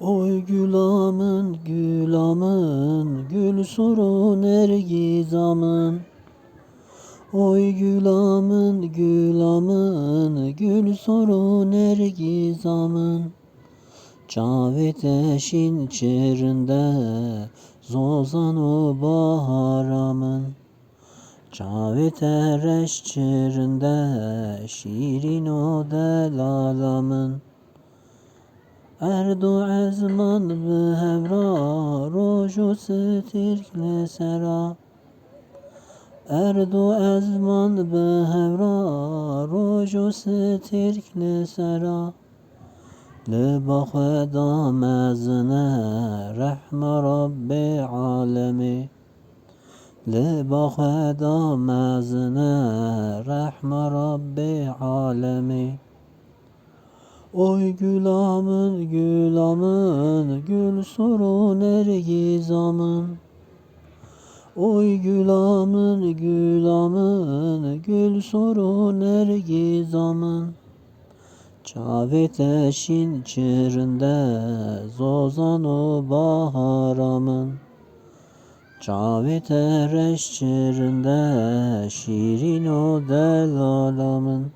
Oy gülamın gülamın gül sorun ergizamın Oy gülamın gülamın gül sorun ergizamın Cavet eşin çerinde zozanı baharamın. Cavet ereş çerinde şirin o delalamın اردو من به همراه روژوس ترکل سرا اردو من به همراه روژوس ترکل سرا لبا خدا مزنه رحم رب عالمی. لبا خدا مزنه رحم رب عالمی. Oy gülamın gülamın gül sorun ergizamın Oy gülamın gülamın gül sorun ergizamın Çavet eşin çırında zozan o baharamın Çavet ereş çırında şirin o delalamın